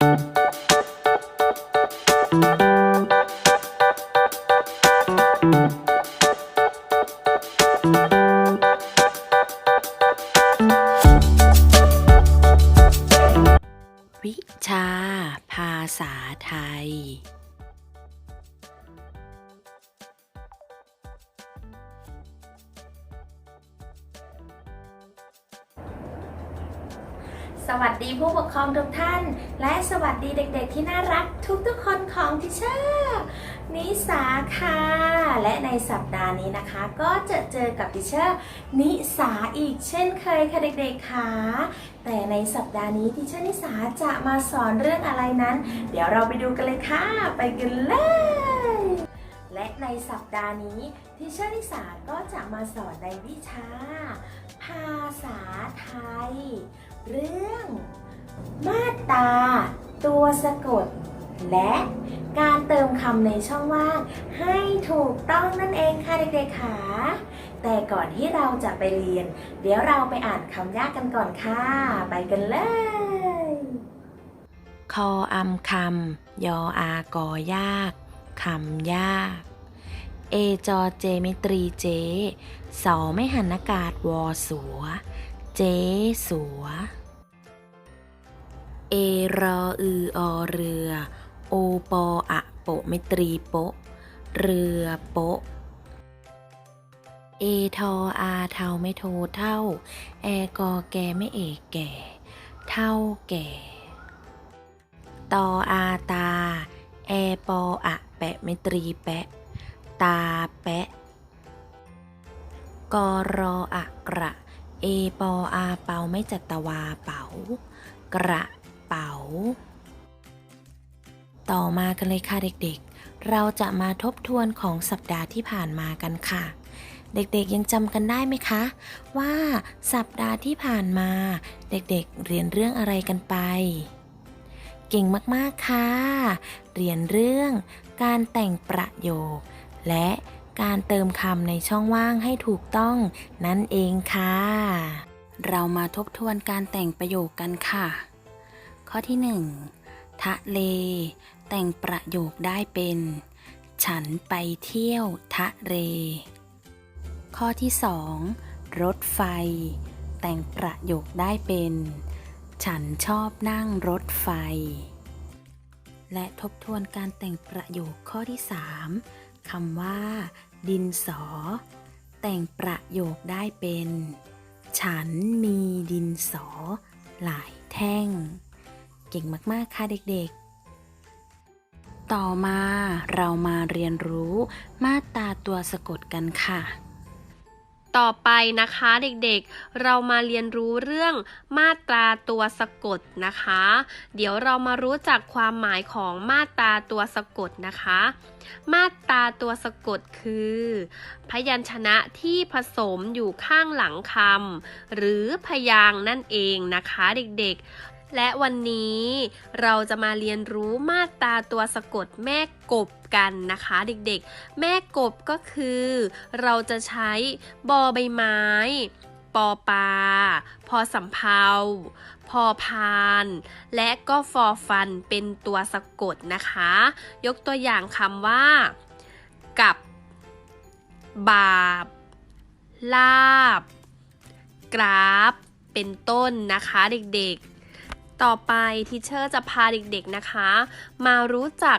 วิ สวัสดีผู้ปกครองทุกท่าน และสวัสดีเด็กๆที่น่ารักทุกๆคนของทิเชอร์นิสาค่ะและในสัปดาห์นี้นะคะ ก็จะเจอกับทิเชอร์นิสาอีกเช่นเคยค่ะเด็กๆค่ะแต่ในสัปดาห์นี้ทิเชอร์นิสาจะมาสอนเรื่องอะไรนั้น เดี๋ยวเราไปดูกันเลยค่ะ ไปกันเลยและในสัปดาห์นี้ทิเชอร์นิสาก็จะมาสอนในวิชา ภาษาไทย เรื่อง ตา ตัวสะกด และการเติมคำในช่องว่างให้ถูกต้องนั่นเองค่ะเด็กๆค่ะแต่ก่อนที่เราจะไปเรียน เดี๋ยวเราไปอ่านคำยากกันก่อนค่ะ ไปกันเลย คออำคำยออากอยากคำยาก เอจอเจมิตรีเจ สอไม่หันอากาศวอสัว เจสัว เอรออืออเรือ โอปออะโปะไม่ตรีโปะ เรือโปะ เอทออาเทาไม่โทเท่า แอกอแกไม่เอกแก่ เท่าแก่ ตออาตา แอปออะแปะไม่ตรีแปะ ตาแปะ กอรออะกระ เอปออาเปาไม่จัตวาเป๋ากระ เป๋า ต่อมากันเลยค่ะเด็กๆ เราจะมาทบทวนของสัปดาห์ที่ผ่านมากันค่ะ เด็กๆยังจำกันได้ไหมคะ ว่าสัปดาห์ที่ผ่านมา เด็กๆเรียนเรื่องอะไรกันไป เก่งมากๆค่ะ เรียนเรื่องการแต่งประโยค และการเติมคำในช่องว่างให้ถูกต้องนั่นเองค่ะ เรามาทบทวนการแต่งประโยคกันค่ะ ข้อที่หนึ่งทะเล แต่งประโยคได้เป็น ฉันไปเที่ยวทะเล ข้อที่สองรถไฟ แต่งประโยคได้เป็น ฉันชอบนั่งรถไฟ และทบทวนการแต่งประโยคข้อที่สามคำว่า ดินสอ แต่งประโยคได้เป็น ฉันมีดินสอหลายแท่ง เก่งมาก ๆ ค่ะเด็กๆ ต่อมาเรามาเรียนรู้มาตราตัวสะกดกันค่ะ ต่อไปนะคะเด็กๆ เรามาเรียนรู้เรื่องมาตราตัวสะกดนะคะ เดี๋ยวเรามารู้จักความหมายของมาตราตัวสะกดนะคะ มาตราตัวสะกดคือ พยัญชนะที่ผสมอยู่ข้างหลังคำหรือพยางนั่นเองนะคะเด็กๆ และวันนี้เราจะมาเรียนรู้มาตราตัวสะกดแม่กบกันนะคะเด็กๆ แม่กบก็คือ เราจะใช้บอใบไม้ ปอปลาพอสำเภาพอพาน และก็ฟอฟันเป็นตัวสะกดนะคะ ยกตัวอย่างคำว่า กับบาบ ลาบ กราฟ เป็นต้นนะคะเด็กๆ ต่อไปทีเชอร์จะพาเด็กๆนะคะ มารู้จัก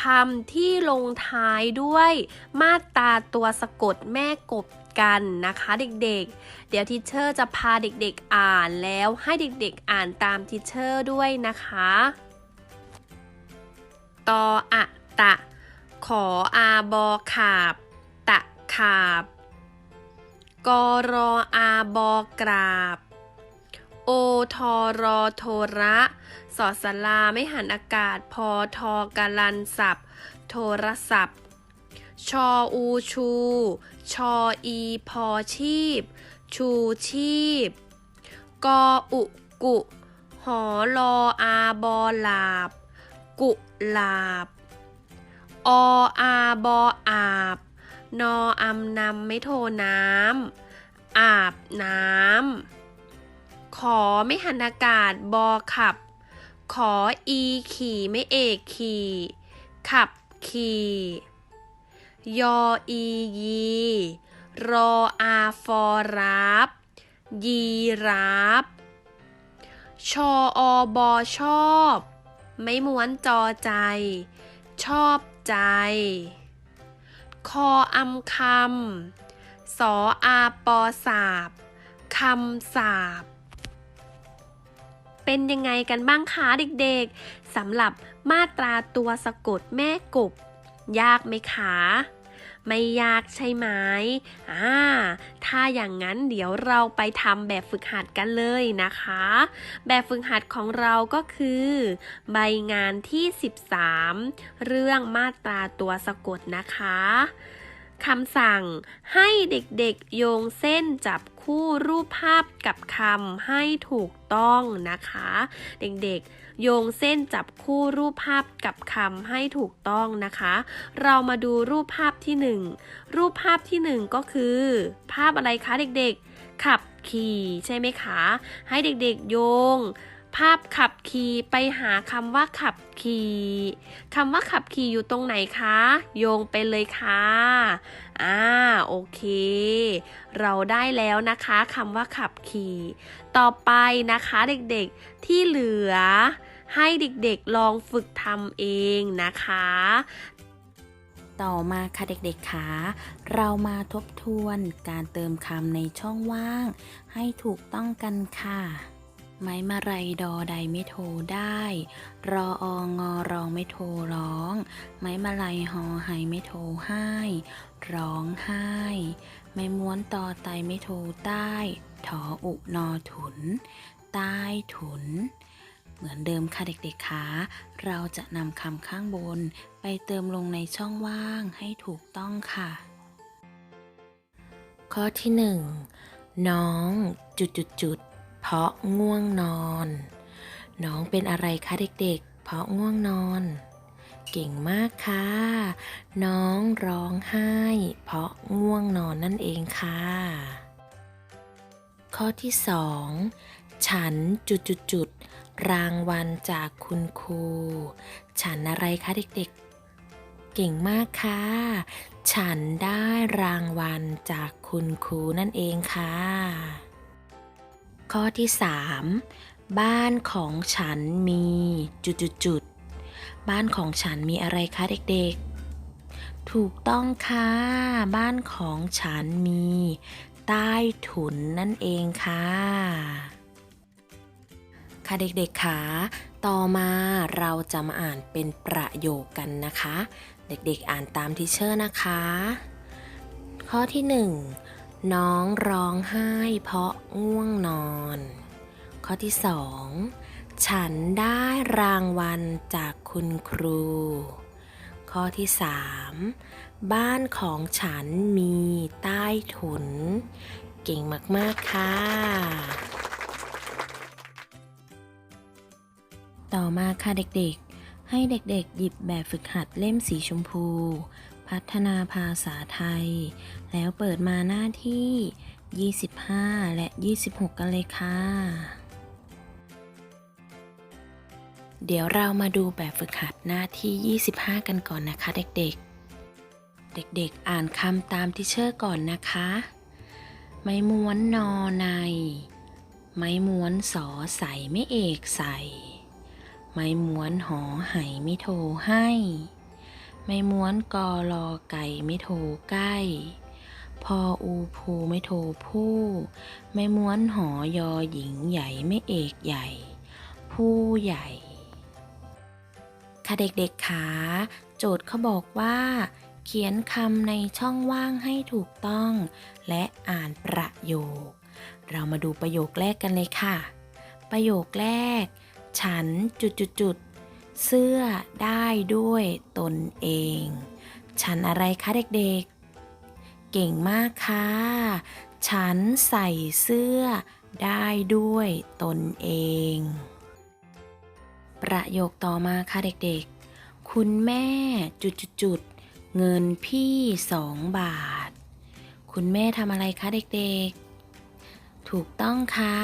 คำที่ลงท้ายด้วยมาตราตัวสะกดแม่กบกันนะคะเด็กๆ เดี๋ยวทีเชอร์จะพาเด็กๆอ่านแล้วให้เด็กๆอ่านตามทีเชอร์ด้วยนะคะตออะตะ ขออาบอขาบ ตะขาบกอรออาบอกราบ โอทอรอโทระสอสลาไม่หันอากาศ พอทอกาลันสับโทรศัพท์ ชออูชู ชออีพอชีพ ชูชีพ กออุกุ หอลออาบอลาบ กุลาบ ออาบออาบ นออำนำไม่โทน้ำอาบน้ำ ขอไม่หันอากาศบอขับ ขออีขี่ไม่เอกขี่ขับขี่ยออียีรออาฟอรับ ยีรับชออบอชอบ ไม่ม้วนจอใจ ชอบใจ คออำคำสออาปอสาบคำสาบ เป็นยังไงกันบ้างคะเด็กๆสำหรับมาตราตัวสะกดแม่กบ ยากไหมคะ ไม่ยากใช่ไหมอ่าถ้าอย่างนั้นเดี๋ยวเราไปทำแบบฝึกหัดกันเลยนะคะ แบบฝึกหัดของเราก็คือ ใบงานที่ 13 เรื่องมาตราตัวสะกดนะคะ คำสั่งให้เด็กๆโยงเส้นจับคู่รูปภาพกับคำให้ถูกต้องนะคะ เด็กๆ โยงเส้นจับคู่รูปภาพกับคำให้ถูกต้องนะคะ เรามาดูรูปภาพที่หนึ่งรูปภาพที่หนึ่งก็คือ ภาพอะไรคะเด็กๆ ขับขี่ใช่ไหมคะ ให้เด็กๆโยง ภาพขับขี่ไปหาคำว่าขับขี่คำว่าขับขี่อยู่ตรงไหนคะ โยงไปเลยค่ะอ่าโอเค เราได้แล้วนะคะคำว่าขับขี่ ต่อไปนะคะเด็กๆที่เหลือ ให้เด็กๆลองฝึกทำเองนะคะ ต่อมาค่ะเด็กๆคะเรามาทบทวนการเติมคำในช่องว่าง ให้ถูกต้องกันค่ะ ไม้มาไรดอใดไม่โทรได้ รอองอรองไม่โทรร้อง ไม้มาลัยหอไหไม่โทรให้ ร้องไห้ ไม้ม้วนต่อไตไม่โทรใต้ ถออุนอถุน ใต้ถุน เหมือนเดิมค่ะเด็กๆคะเราจะนำคำข้างบนไปเติมลงในช่องว่างให้ถูกต้องค่ะ ข้อที่หนึ่งน้องจุดจุดจุด เพราะง่วงนอน น้องเป็นอะไรคะเด็กๆ เพราะง่วงนอน เก่งมากค่ะ น้องร้องไห้ เพราะง่วงนอนนั่นเองค่ะ ข้อที่สองฉันจุดจุดจุดๆรางวัลจากคุณครู ฉันอะไรคะเด็กๆ เก่งมากค่ะ ฉันได้รางวัลจากคุณครูนั่นเองค่ะ ข้อที่ 3 บ้านของฉันมีจุดๆบ้านของฉันมีอะไรคะเด็กๆ ถูกต้องค่ะ บ้านของฉันมี ใต้ถุนนั่นเองค่ะ ค่ะเด็กๆคะต่อมาเราจะมาอ่านเป็นประโยคกันนะคะ เด็กๆอ่านตามทิเชอร์นะคะ ข้อที่ 1 น้องร้องไห้เพราะง่วงนอน ข้อที่2ฉันได้รางวัลจากคุณครู ข้อที่3บ้านของฉันมีใต้ถุน เก่งมาก ๆ ค่ะ ต่อมาค่ะเด็กๆ ให้เด็กๆ หยิบแบบฝึกหัดเล่มสีชมพู พัฒนาภาษาไทย แล้วเปิดมาหน้าที่ 25 และ 26 กันเลยค่ะ เดี๋ยวเรามาดูแบบฝึกหัดหน้าที่ 25 กันก่อนนะคะเด็กๆ เด็กๆ อ่านคำตามที่เชอร์ก่อนนะคะ ไม้ม้วนนอใน ไม้ม้วนสอใส่ไม่เอกใส่ ไม้ม้วนหอไหไม่โทให้ ไม้ม้วนกอลอไก่ไม่โทใกล้พออูภูไม่โทผู้ ไม้ม้วนหอยอหญิงใหญ่ไม่เอกใหญ่ ผู้ใหญ่ ค่ะเด็กๆคะโจทย์เขาบอกว่า เขียนคำในช่องว่างให้ถูกต้อง และอ่านประโยค เรามาดูประโยคแรกกันเลยค่ะ ประโยคแรก ฉันจุดจุดจุด เสื้อได้ด้วยตนเอง ฉันอะไรคะเด็กๆ เก่งมากค่ะ ฉันใส่เสื้อได้ด้วยตนเอง ประโยคต่อมาค่ะเด็กๆ คุณแม่จุดจุดจุดๆเงินพี่สองบาท คุณแม่ทำอะไรคะเด็กๆ ถูกต้องค่ะ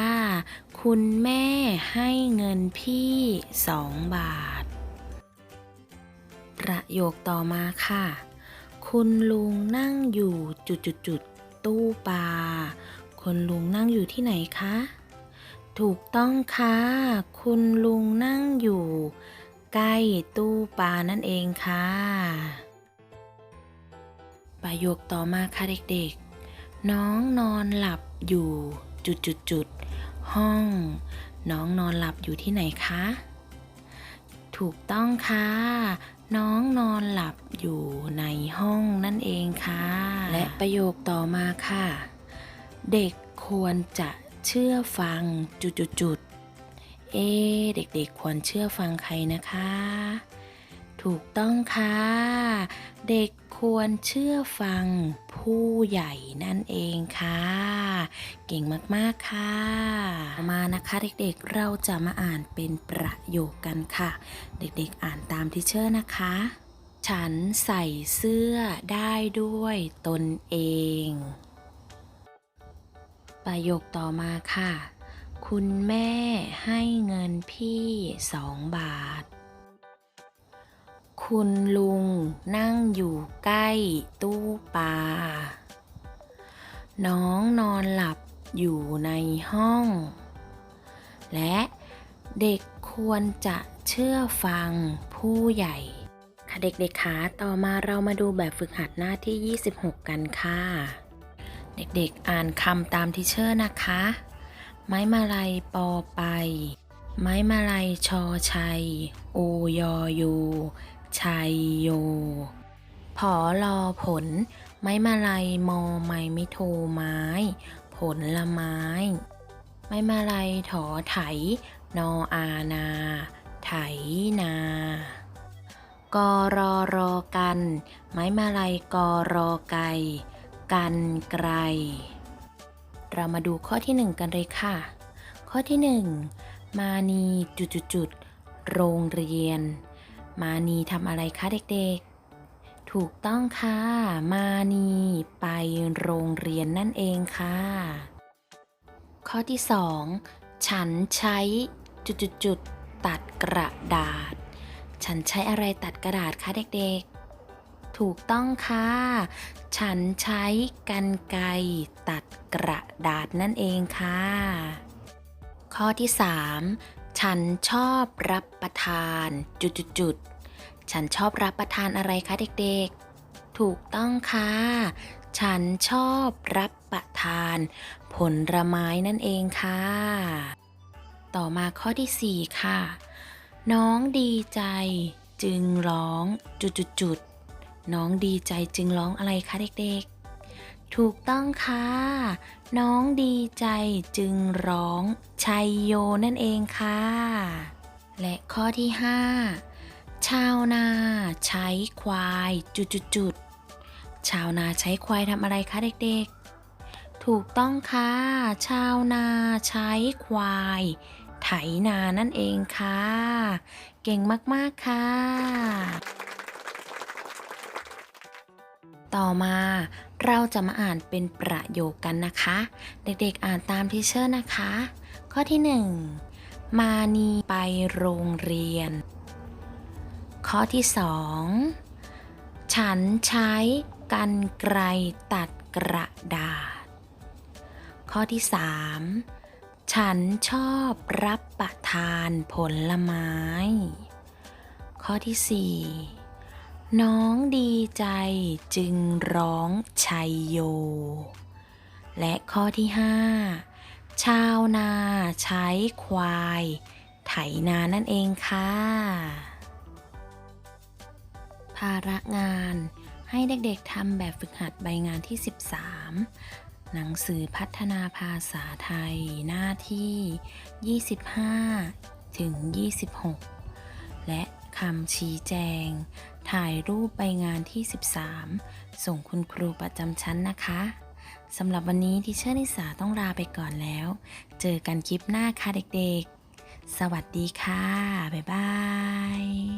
คุณแม่ให้เงินพี่สองบาท ประโยคต่อมาค่ะ คุณลุงนั่งอยู่จุดจุดจุดตู้ปลาคุณลุงนั่งอยู่ที่ไหนคะ ถูกต้องค่ะ คุณลุงนั่งอยู่ ใกล้ตู้ปลานั่นเองค่ะ ประโยคต่อมาค่ะเด็กๆ น้องนอนหลับอยู่ จุดจุดจุดๆห้อง น้องนอนหลับอยู่ที่ไหนคะ ถูกต้องค่ะ น้องนอนหลับอยู่ในห้องนั่นเองค่ะ และประโยคต่อมาค่ะ เด็กควรจะเชื่อฟังจุดจุดจุดๆเอ เด็กๆ ควรเชื่อฟังใครนะคะ ถูกต้องค่ะ เด็ก ควรเชื่อฟังผู้ใหญ่นั่นเองค่ะ เก่งมากๆค่ะต่อมานะคะเด็กๆเราจะมาอ่านเป็นประโยคกันค่ะ เด็กๆอ่านตามทิเชอร์นะคะ ฉันใส่เสื้อได้ด้วยตนเอง ประโยคต่อมาค่ะ คุณแม่ให้เงินพี่สองบาท คุณลุงนั่งอยู่ใกล้ตู้ปลา น้องนอนหลับอยู่ในห้อง และเด็กควรจะเชื่อฟังผู้ใหญ่ ค่ะเด็กๆคะต่อมาเรามาดูแบบฝึกหัดหน้าที่ 26 กันค่ะ เด็กๆอ่านคำตามที่เชอร์นะคะ ไม้มาลัยปอไป ไม้มาลัยชอชัย โอยอยู ชัยโย ผอลอผล ไม้มาลัยมอไม้ไม่โทไม้ ผลละไม้ ไม้มาลัยถอไถ นออานา ไถนากอรอรอกัน ไม้มาลัยกอรอไกกันไกล เรามาดูข้อที่หนึ่งกันเลยค่ะ ข้อที่หนึ่งมานีจุดจุดจุดโรงเรียน มานีทำอะไรคะเด็กๆ ถูกต้องค่ะ มานีไปโรงเรียนนั่นเองค่ะ ข้อที่สองฉันใช้จุดจุดจุดๆตัดกระดาษ ฉันใช้อะไรตัดกระดาษคะเด็กๆ ถูกต้องค่ะ ฉันใช้กันไกรตัดกระดาษนั่นเองค่ะ ข้อที่ 3 ฉันชอบรับประทาน จุดๆฉันชอบรับประทานอะไรคะเด็กๆ ถูกต้องค่ะ ฉันชอบรับประทาน ผลไม้นั่นเองค่ะ ต่อมาข้อที่ 4 ค่ะ น้องดีใจจึงร้องจุดๆน้องดีใจจึงร้องอะไรคะเด็กๆ ถูกต้องค่ะ น้องดีใจจึงร้อง ชัยโยนั่นเองค่ะ และข้อที่ 5 ชาวนาใช้ควายจุดๆชาวนาใช้ควายทำอะไรคะเด็กๆ ถูกต้องค่ะ ชาวนาใช้ควาย ไถนานั่นเองค่ะ เก่งมากๆค่ะ ต่อมาเราจะมาอ่านเป็นประโยคกันนะคะ เด็กๆอ่านตามทีเชอร์นะคะ ข้อที่ 1 มานีไปโรงเรียน ข้อที่ 2 ฉันใช้กันไกรตัดกระดาษ ข้อที่ 3 ฉันชอบรับประทานผลไม้ ข้อที่ 4 น้องดีใจจึงร้องชัยโย และข้อที่5ชาวนาใช้ควาย ไถนานั่นเองค่ะ ภาระงานให้เด็กๆทำแบบฝึกหัดใบงานที่ 13 หนังสือพัฒนาภาษาไทยหน้าที่ 25 ถึง 26 และคำชี้แจง ถ่ายรูปไปงานที่ 13 ส่งคุณครูประจำชั้นนะคะสำหรับวันนี้ที่เชอร์นิสาต้องลาไปก่อนแล้ว เจอกันคลิปหน้าค่ะเด็กๆ สวัสดีค่ะ บ๊ายบาย